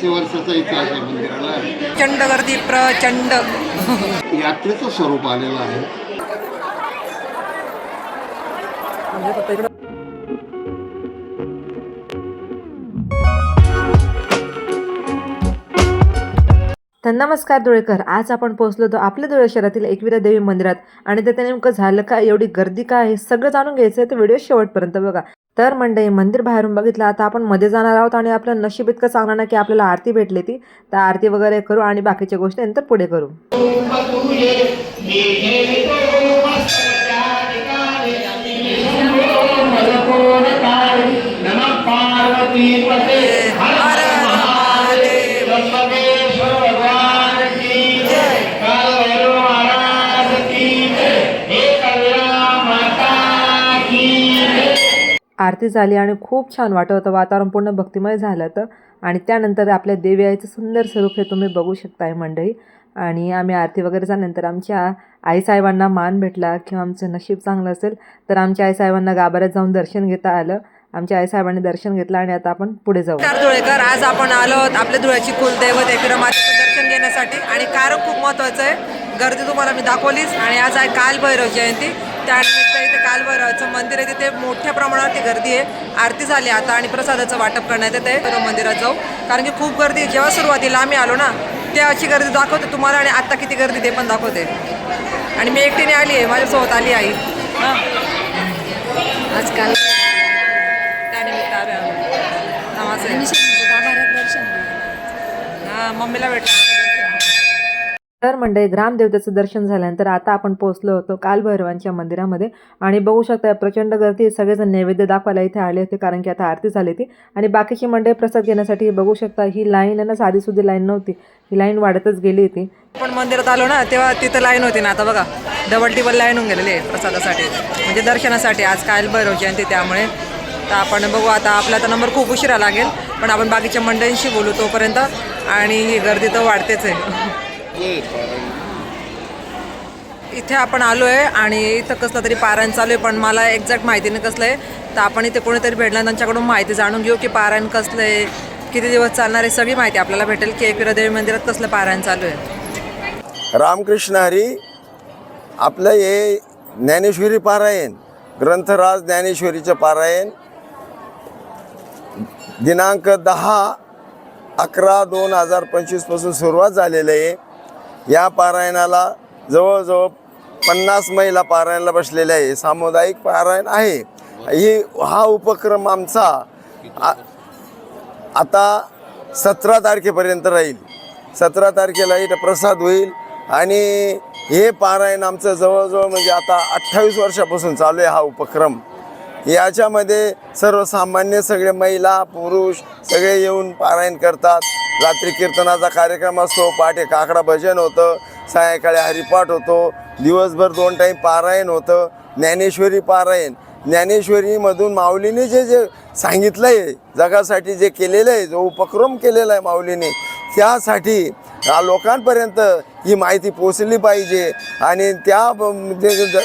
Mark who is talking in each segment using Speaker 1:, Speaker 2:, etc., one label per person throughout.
Speaker 1: पाचशे वर्षाचा इतिहास आहे मंदिराला
Speaker 2: प्रचंड गर्दी प्रचंड.
Speaker 1: यात्रेचं स्वरूप आलेलं आहे.
Speaker 3: तर नमस्कार धुळेकर आज आपण पोहोचलो होतो आपल्या धुळे शहरातील एकविरा देवी मंदिरात. आणि तिथे नेमकं झालं का एवढी गर्दी का आहे सगळं जाणून घ्यायचं आहे तर व्हिडिओ शेवटपर्यंत बघा. तर मंडळी मंदिर बाहेरून बघितलं आता आपण मध्ये जाणार आहोत आणि आपलं नशीब इतकं चांगलं ना की आपल्याला आरती भेटली ती. तर आरती वगैरे करू आणि बाकीच्या गोष्टी नंतर पुढे करू.
Speaker 4: पार्वती
Speaker 3: आरती झाली आणि खूप छान वाटत होतं. वातावरण पूर्ण भक्तिमय झालं होतं. आणि त्यानंतर आपल्या देवी आईचं सुंदर स्वरूप हे तुम्ही बघू शकताय मंडळी. आणि आम्ही आरती वगैरे झाल्यानंतर आमच्या आईसाहेबांना मान भेटला किंवा आमचं नशीब चांगलं असेल तर आमच्या आईसाहेबांना गाभाऱ्यात जाऊन दर्शन घेता आलं. आमच्या आईसाहेबांनी दर्शन घेतलं आणि आता आपण पुढे जाऊ.
Speaker 2: धुळेकर आज आपण आलो आपल्या धुळ्याची कुलदैवत एकविरा मातेचं दर्शन घेण्यासाठी. आणि कारण खूप महत्त्वाचं आहे. गर्दी तुम्हाला मी दाखवलीच. आणि आज आहे कालभैरव जयंती. त्यानिमित्त इथे कालभैरवाचं मंदिर आहे तिथे मोठ्या प्रमाणात ती गर्दी आहे. आरती झाली आता आणि प्रसादाचं वाटप करण्यात येते मंदिरात जाऊ. कारण की खूप गर्दी आहे. जेव्हा सुरुवातीला आम्ही आलो ना तेव्हाची गर्दी दाखवते तुम्हाला आणि आता किती गर्दी ते पण दाखवते. आणि मी एकटीने आली आहे माझ्यासोबत आली आई. हां. आजकाल त्यानिमित्त आम्ही. नावाचं हां मम्मीला भेटलं.
Speaker 3: तर म्हणजे ग्रामदेवतेचं दर्शन झाल्यानंतर आता आपण पोहोचलो होतो कालभैरवांच्या मंदिरामध्ये. आणि बघू शकता प्रचंड गर्दी सगळेजण नैवेद्य दाखवायला इथे आले होते कारण की आता आरती झाली ती आणि बाकीची मंडळी प्रसाद घेण्यासाठी बघू शकता ही लाईन आहे ना साधी सुधी लाईन नव्हती. ही लाईन वाढतच गेली होती.
Speaker 2: आपण मंदिरात आलो ना तेव्हा तिथं लाईन होती ना आता बघा. डबल टिबल लाईन होऊन गेलेली आहे प्रसादासाठी. म्हणजे दर्शनासाठी आज कालभैरव जयंती त्यामुळे. तर आपण बघू आता आपला तर नंबर खूप उशिरा लागेल. पण आपण बाकीच्या मंडळींशी बोलू तोपर्यंत. आणि ही गर्दी तर वाढतेच आहे. इथे आपण आलो आहे आणि इथं कसलं तरी पारायण चालू आहे पण मला एक्झॅक्ट माहिती नाही कसलं आहे तर आपण इथे कोणीतरी भेटलं त्यांच्याकडून माहिती जाणून घेऊ की पारायण कसलं आहे किती दिवस चालणार आहे सगळी माहिती आपल्याला भेटेल की एकविरा देवी मंदिरात कसलं पारायण चालू आहे.
Speaker 5: रामकृष्ण हरी आपलं हे ज्ञानेश्वरी पारायण ग्रंथराज ज्ञानेश्वरीचं पारायण दिनांक दहा अकरा दोन हजार पंचवीसपासून सुरुवात झालेलं आहे. या पारायणाला जवळजवळ पन्नास महिला पारायणाला बसलेल्या आहे. सामुदायिक पारायण आहे. ही हा उपक्रम आमचा आ- आता सतरा तारखेपर्यंत राहील. सतरा तारखेला इथं प्रसाद होईल आणि हे पारायण आमचं जवळजवळ म्हणजे आता अठ्ठावीस वर्षापासून चालू आहे हा उपक्रम. याच्यामध्ये सर्वसामान्य सगळे महिला पुरुष सगळे येऊन पारायण करतात. रात्री कीर्तनाचा कार्यक्रम असतो पहाटे काकडा भजन होतं सायंकाळी हरिपाठ होतो दिवसभर दोन टाईम पारायण होतं ज्ञानेश्वरी पारायण. ज्ञानेश्वरीमधून माऊलीने जे जे सांगितलं आहे जगासाठी जे केलेलं आहे जो उपक्रम केलेला आहे माऊलीने त्यासाठी लोकांपर्यंत ही माहिती पोचली पाहिजे. आणि त्या म्हणजे ज-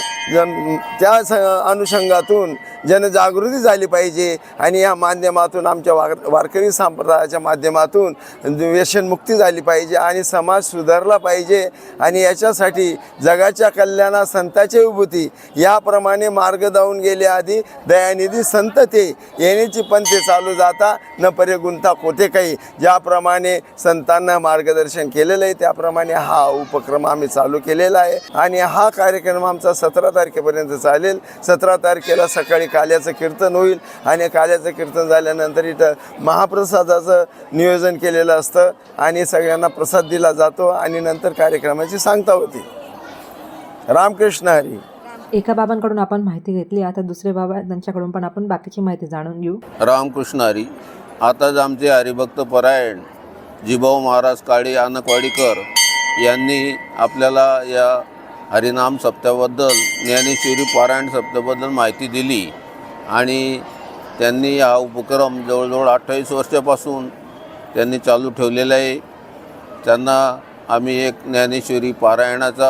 Speaker 5: त्या स अनुषंगातून जनजागृती झाली पाहिजे. आणि या माध्यमातून आमच्या वार वारकरी संप्रदायाच्या माध्यमातून व्यसनमुक्ती झाली पाहिजे आणि समाज सुधारला पाहिजे. आणि याच्यासाठी जगाच्या कल्याणा संताची विभूती याप्रमाणे मार्ग धावून गेले आधी दयानिधी संत ते येण्याची पंथे चालू जाता न परे गुंता कोठे काही. ज्याप्रमाणे संतांना मार्गदर्शन केलेलं आहे त्याप्रमाणे हा उपक्रम आम्ही चालू केलेला आहे. आणि हा कार्यक्रम आमचा सतरा तारखेपर्यंत चालेल. सतरा तारखेला सकाळी काल्याचं कीर्तन होईल. आणि काल्याचं कीर्तन झाल्यानंतर इथं महाप्रसादाचं नियोजन केलेलं असतं. आणि सगळ्यांना प्रसाद दिला जातो आणि नंतर कार्यक्रमाची सांगता होती. रामकृष्ण हरी.
Speaker 3: एका बाबांकडून आपण माहिती घेतली. आता दुसरे बाबा आहेत, त्यांच्याकडून पण आपण बाकीची माहिती जाणून घेऊ.
Speaker 6: रामकृष्ण हरी. आताच आमचे हरिभक्त परायण जिभाऊ महाराज काळे आनकवाडीकर यांनी आपल्याला या हरिनाम सप्त्याबद्दल ज्ञानेश्वरी पारायण सप्त्याबद्दल माहिती दिली. आणि त्यांनी हा उपक्रम जवळजवळ अठ्ठावीस वर्षापासून त्यांनी चालू ठेवलेला आहे. त्यांना आम्ही एक ज्ञानेश्वरी पारायणाचा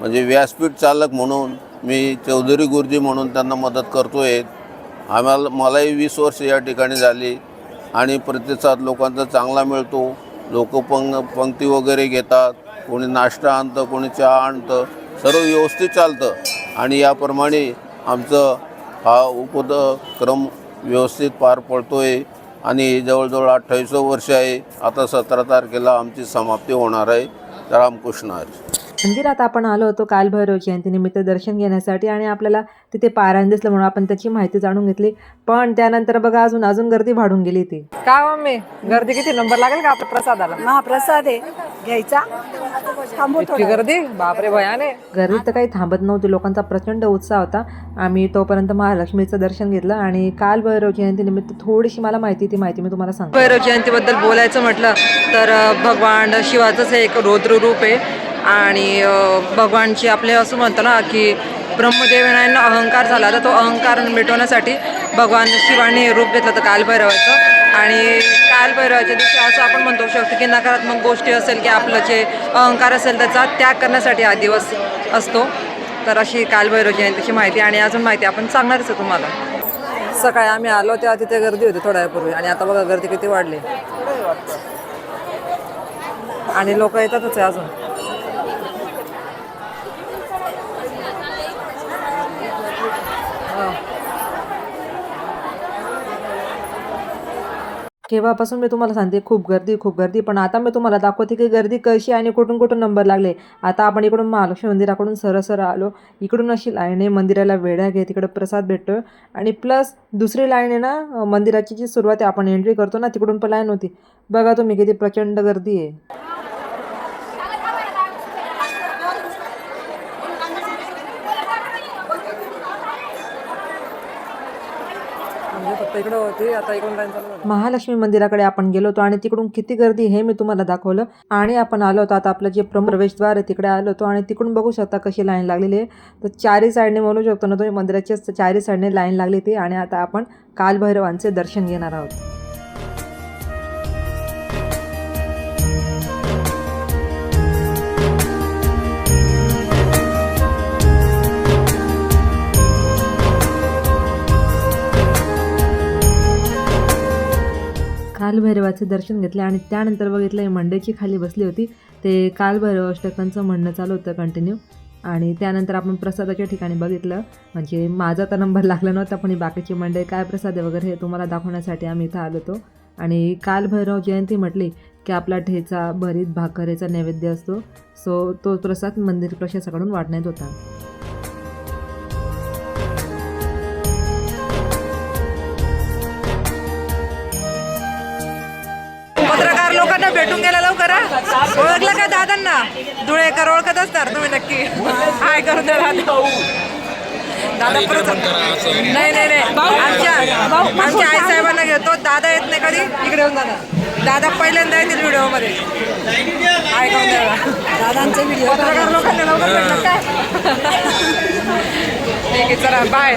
Speaker 6: म्हणजे व्यासपीठ चालक म्हणून मी चौधरी गुरुजी म्हणून त्यांना मदत करतो आहे आम्हाला मलाही वीस वर्ष या ठिकाणी झाली आणि प्रतिसाद लोकांचा चांगला मिळतो. लोक पंग पंक्ती वगैरे घेतात. कोणी नाश्ता आणतं कोणी चहा आणतं सर्व व्यवस्थित चालतं. आणि याप्रमाणे आमचं हा उपक्रम व्यवस्थित पार पडतो आहे आणि जवळजवळ अठ्ठावीस वर्ष आहे. आता सतरा तारखेला आमची समाप्ती होणार आहे. रामकृष्ण हरी.
Speaker 3: मंदिरात आपण आलो होतो कालभैरव जयंतीनिमित्त दर्शन घेण्यासाठी आणि आपल्याला तिथे पारायण दिसलं म्हणून आपण त्याची माहिती जाणून घेतली. पण त्यानंतर बघा अजून अजून गर्दी वाढून गेली ती.
Speaker 2: का मम्मी गर्दी किती? नंबर लागेल का आपल्या प्रसादाला?
Speaker 7: महाप्रसाद आहे. घ्यायचा.
Speaker 2: इतकी गर्दी? बापरे भयाने.
Speaker 3: गर्दी तर काही थांबत नव्हती. लोकांचा प्रचंड उत्साह होता. आम्ही तोपर्यंत महालक्ष्मीचं दर्शन घेतलं आणि काल भैरव जयंतीनिमित्त थोडीशी मला माहिती ती माहिती मी तुम्हाला सांगते.
Speaker 2: भैरव जयंतीबद्दल बोलायचं म्हटलं तर भगवान शिवाचंच हे एक रौद्र रूप आहे. आणि भगवानची आपले असं म्हणतो ना की ब्रह्मदेवांना अहंकार झाला तर तो अहंकार मिटवण्यासाठी भगवान शिवाने रूप घेतलं तर कालभैरवाचं. आणि कालभैरवाच्या दिवशी असं आपण म्हणतो शकतो की नकारात्मक गोष्टी असेल की आपलं जे अहंकार असेल त्याचा त्याग करण्यासाठी हा दिवस असतो. तर अशी कालभैरव जयंतीची माहिती आणि अजून माहिती आपण सांगणारच आहे तुम्हाला. सकाळी आम्ही आलो तेव्हा तिथे गर्दी होती थोड्या वेळपूर्वी आणि आता बघा गर्दी किती वाढली. आणि लोक येतातच आहे अजून.
Speaker 3: केव्हापासून मी तुम्हाला सांगते खूप गर्दी खूप गर्दी. पण आता मी तुम्हाला दाखवते की गर्दी कशी आणि कुठून कुठून नंबर लागले. आता आपण इकडून महालक्ष्मी मंदिराकडून सरसर आलो. इकडून अशी लाईन आहे मंदिराला वेढा घे तिकडं प्रसाद भेटतो आणि प्लस दुसरी लाईन आहे ना मंदिराची जी सुरुवात आहे आपण एंट्री करतो ना तिकडून पण लाईन होती. बघा तुम्ही किती प्रचंड गर्दी आहे
Speaker 2: म्हणजे फक्त इकडं होते आता इकडून लाईन चालू झाली.
Speaker 3: महालक्ष्मी मंदिराकडे आपण गेलो होतो आणि तिकडून किती गर्दी हे मी तुम्हाला दाखवलं. आणि आपण आलो होतो आता आपलं जे प्रमुख प्रवेशद्वार आहे तिकडे आलो होतो आणि तिकडून बघू शकता कशी लाईन लागलेली आहे. तर चारी साईडने म्हणू शकतो ना तुम्ही मंदिराच्या चारी साईडने लाईन लागली ती आणि आता आपण कालभैरवांचे दर्शन घेणार आहोत. कालभैरवाचे दर्शन घेतले आणि त्यानंतर बघितलं ही मंडईची खाली बसली होती. ते कालभैरव अष्टकांचं म्हणणं चालू होतं कंटिन्यू आणि त्यानंतर आपण प्रसादाच्या ठिकाणी बघितलं म्हणजे माझा तर नंबर लागला नव्हता पण बाकीची मंडई काय प्रसाद आहे वगैरे हे तुम्हाला दाखवण्यासाठी आम्ही इथं आलो होतो. आणि कालभैरव जयंती म्हटली की आपला ठेचा भरीत भाकरेचा नैवेद्य असतो. सो तो प्रसाद मंदिर प्रशासनाकडून वाटण्यात होता.
Speaker 2: भेटून गेला लवकर? ओळखलं का दादांना? धुळेकर ओळखत असणार तुम्ही नक्की. हाय करून द्या दादा. दादा परत नाही नाही नाही. आमच्या आमच्या आई साहेबांना घेतो. दादा येत नाही कधी? इकडे येऊन दादा दादा पहिल्यांदा येतील व्हिडिओमध्ये. हाय करून द्या दादांचे व्हिडिओ पत्रकार लोकांना लवकर काय? ठीक आहे चला बाय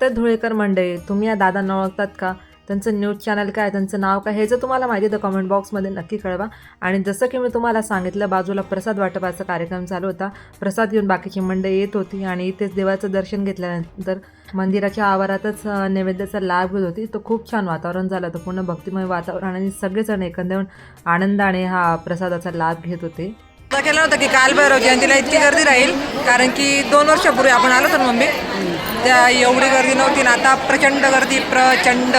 Speaker 3: तर धुळेकर मंडळी तुम्ही या दादांना ओळखतात का? त्यांचं न्यूज चॅनल काय त्यांचं नाव काय हे जर तुम्हाला माहिती तर कमेंट बॉक्समध्ये नक्की कळवा. आणि जसं की मी तुम्हाला सांगितलं बाजूला प्रसाद वाटपाचा कार्यक्रम चालू होता. प्रसाद घेऊन बाकीची मंडळी येत होती आणि इथेच देवाचं दर्शन घेतल्यानंतर मंदिराच्या आवारातच नैवेद्याचा लाभ घेत होती. तो खूप छान वातावरण झालं होतं पूर्ण भक्तिमय वातावरण आणि सगळेजण एकंदर आनंदाने हा प्रसादाचा लाभ घेत होते.
Speaker 2: आता केलं होतं की कालभैरव जयंतीला इतकी गर्दी राहील कारण की दोन वर्षापूर्वी आपण आलो होतो ना मम्मी त्या एवढी गर्दी नव्हती ना आता प्रचंड गर्दी प्रचंड.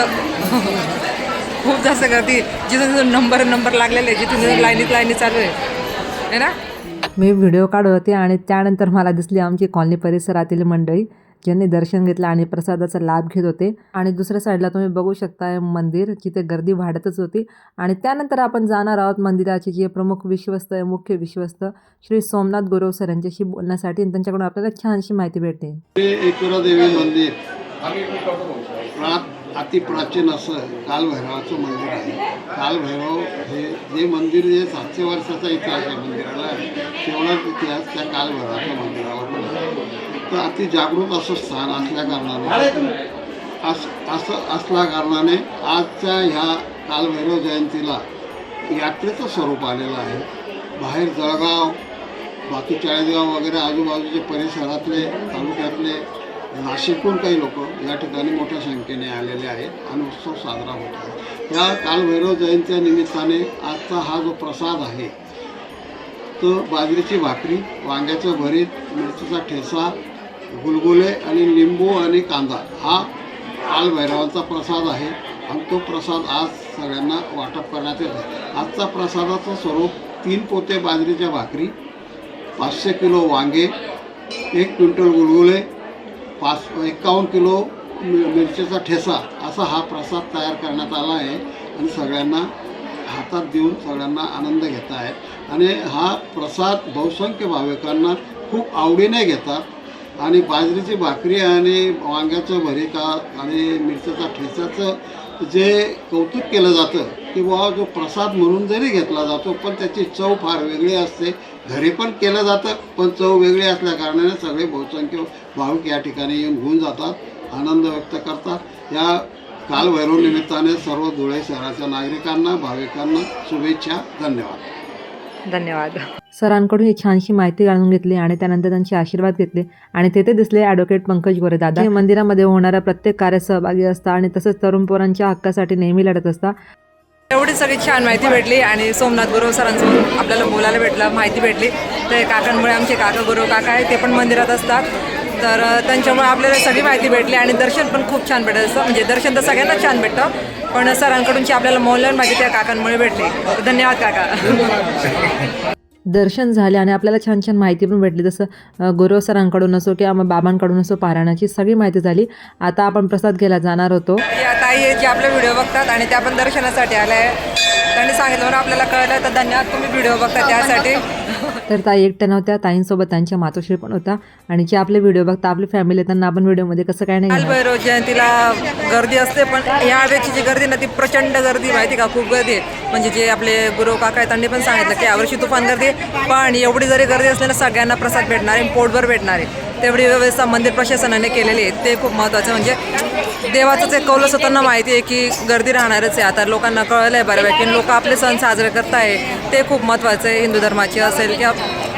Speaker 2: खूप जास्त गर्दी. जिथून जिथून नंबर नंबर लागलेले जिथून जिथून लाईनीत लाईनी चालू आहे. है ना?
Speaker 3: मी व्हिडिओ काढत होते आणि त्यानंतर मला दिसली आमची कॉलनी परिसरातील मंडळी ज्यांनी दर्शन घेतलं आणि प्रसादाचा लाभ घेत होते. आणि दुसऱ्या साईडला तुम्ही बघू शकता मंदिर जिथे गर्दी वाढतच होती. आणि त्यानंतर आपण जाणार आहोत मंदिराचे जे प्रमुख विश्वस्त आहे मुख्य विश्वस्त श्री सोमनाथ गुरव सर यांच्याशी बोलण्यासाठी. आणि त्यांच्याकडून आपल्याला छानशी माहिती भेटते.
Speaker 1: अतिप्राचीन असं कालभैरवाचं मंदिर आहे. कालभैरव हे जे मंदिर जे सातशे वर्षाचा इतिहास आहे मंदिराला तेवढाच इतिहास त्या कालभैरवाच्या मंदिरावर पण आहे. तर अति जागृत असं स्थान असल्या कारणाने अस असं असल्या कारणाने आजच्या ह्या कालभैरव जयंतीला यात्रेचं स्वरूप आलेलं आहे. बाहेर जळगाव बाकी चाळीसगाव वगैरे आजूबाजूचे परिसरातले तालुक्यातले नाशिकहून काही लोक या ठिकाणी मोठ्या संख्येने आलेले आहेत आणि उत्सव साजरा होत आहे. या कालभैरव जयंतीच्या निमित्ताने आजचा हा जो प्रसाद आहे तो बाजरीची भाकरी वांग्याचं भरीत मिरचीचा ठेसा गुलगुले आणि लिंबू आणि कांदा हा कालभैरवांचा प्रसाद आहे आणि तो प्रसाद आज सगळ्यांना वाटप करण्यात येत आहे. आजचा प्रसादाचं स्वरूप तीन पोते बाजरीच्या भाकरी पाचशे किलो वांगे एक क्विंटल गुलगुले पाच एकावन्न किलो मि मिरचीचा ठेसा असा हा प्रसाद तयार करण्यात आला आहे आणि सगळ्यांना हातात देऊन सगळ्यांना आनंद घेत आहेत आणि हा प्रसाद बहुसंख्य भाविकांना खूप आवडीने घेतात. आणि बाजरीची भाकरी आणि वांग्याचं भरीका आणि मिरच्याचा ठेचाचं जे कौतुक केलं जातं की जो प्रसाद म्हणून जरी घेतला जातो पण त्याची चव फार वेगळी असते. घरी पण केलं जातं पण चव वेगळी असल्या कारणाने सगळे बहुसंख्य भाविक या ठिकाणी येऊन होऊन जातात आनंद व्यक्त करतात. या कालभैरव निमित्ताने सर्व धुळे शहराच्या नागरिकांना भाविकांना शुभेच्छा. धन्यवाद.
Speaker 2: धन्यवाद.
Speaker 3: सरांकडून ही छानशी माहिती जाणून घेतली आणि त्यानंतर त्यांचे आशीर्वाद घेतले. आणि तेथे दिसले ॲडव्होकेट पंकज गोरे दादा. हे मंदिरामध्ये होणाऱ्या प्रत्येक कार्यात सहभागी असतात आणि तसंच तरुण पोरांच्या हक्कासाठी नेहमी लढत असतात.
Speaker 2: एवढी सगळी छान माहिती भेटली आणि सोमनाथ गुरु सरांसोबत आपल्याला बोलायला भेटलं माहिती भेटली. तर काकांमुळे आमचे काका गुरु काका आहे ते पण मंदिरात असतात. तर त्यांच्यामुळे आपल्याला सगळी माहिती भेटली आणि दर्शन पण खूप छान भेटत असतं. म्हणजे दर्शन तर सगळ्यांना छान भेटतं. पण सरांकडूनची आपल्याला मौल्यवान माहिती त्या काकांमुळे भेटली. धन्यवाद काका.
Speaker 3: दर्शन झाले आणि आपल्याला छान छान माहिती पण भेटली. जसं गुरव सरांकडून असो किंवा बाबांकडून असो पारायणाची सगळी माहिती झाली. आता आपण प्रसाद घ्यायला जाणार होतो.
Speaker 2: या ताई जे आपले व्हिडिओ बघतात आणि त्या पण दर्शनासाठी आल्या. त्यांनी सांगितलं आपल्याला कळलं. तर धन्यवाद तुम्ही व्हिडिओ बघता त्यासाठी.
Speaker 3: तर ताई एकट्या नव्हत्या ताईंसोबत त्यांच्या मातोश्री पण होता आणि जे आपले व्हिडिओ बघता आपली फॅमिली त्यांना आपण व्हिडिओमध्ये कसं काय नाही?
Speaker 2: कालभैरव जयंतीला गर्दी असते पण यावेळची जी गर्दी ना ती प्रचंड गर्दी माहिती का? खूप गर्दी आहे. म्हणजे जे आपले गुरु काका त्यांनी पण सांगितलं की यावर्षी तुफान गर्दी पण एवढी जरी गर्दी असली ना सगळ्यांना प्रसाद भेटणार आहे पोटभर भेटणार आहे. तेवढी व्यवस्था मंदिर प्रशासनाने केलेली आहे. ते खूप महत्त्वाचं म्हणजे देवाचंच एक कौलच होताना माहिती आहे की गर्दी राहणारच आहे. आता लोकांना कळलं आहे बऱ्यापैकी लोक आपले सण साजरे करताय. ते खूप महत्त्वाचं आहे. हिंदू धर्माचे असेल किंवा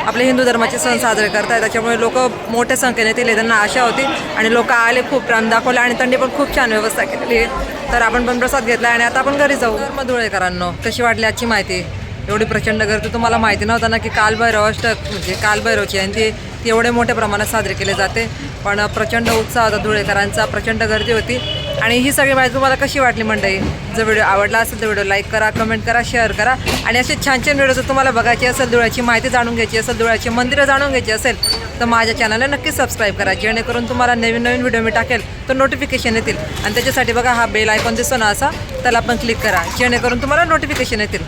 Speaker 2: आपले हिंदू धर्माचे सण साजरे करताय. त्याच्यामुळे लोक मोठ्या संख्येने येतील त्यांना आशा होती. आणि लोक आले खूप प्राण दाखवले आणि त्यांनी पण खूप छान व्यवस्था केलेली आहे. तर आपण पण प्रसाद घेतला आणि आता आपण घरी जाऊ. धुळेकरांनो कशी वाटली आजची माहिती? एवढी प्रचंड गर्दी. तुम्हाला माहिती नव्हतं ना की कालभैरव अष्टक म्हणजे कालभैरवची आणि ती ती एवढे मोठ्या प्रमाणात साजरे केले जाते. पण प्रचंड उत्साह होता धुळेकरांचा प्रचंड गर्दी होती. आणि ही सगळी माहिती तुम्हाला कशी वाटली मंडळी? जर व्हिडिओ आवडला असेल तर व्हिडिओ लाईक करा कमेंट करा शेअर करा. आणि असे छान छान व्हिडिओ जर तुम्हाला बघायची असेल धुळ्याची माहिती जाणून घ्यायची असेल धुळ्याची मंदिरं जाणून घ्यायची असेल तर माझ्या चॅनलला नक्की सबस्क्राईब करा. जेणेकरून तुम्हाला नवीन नवीन व्हिडिओ मी टाकेल तर नोटिफिकेशन येतील. आणि त्याच्यासाठी बघा हा बेल आयकॉन दिसतो ना असा त्याला पण क्लिक करा. जेणेकरून तुम्हाला नोटिफिकेशन येतील.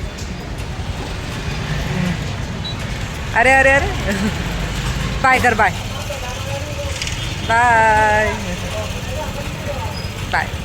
Speaker 2: अरे अरे अरे. बाय कर बाय बाय बाय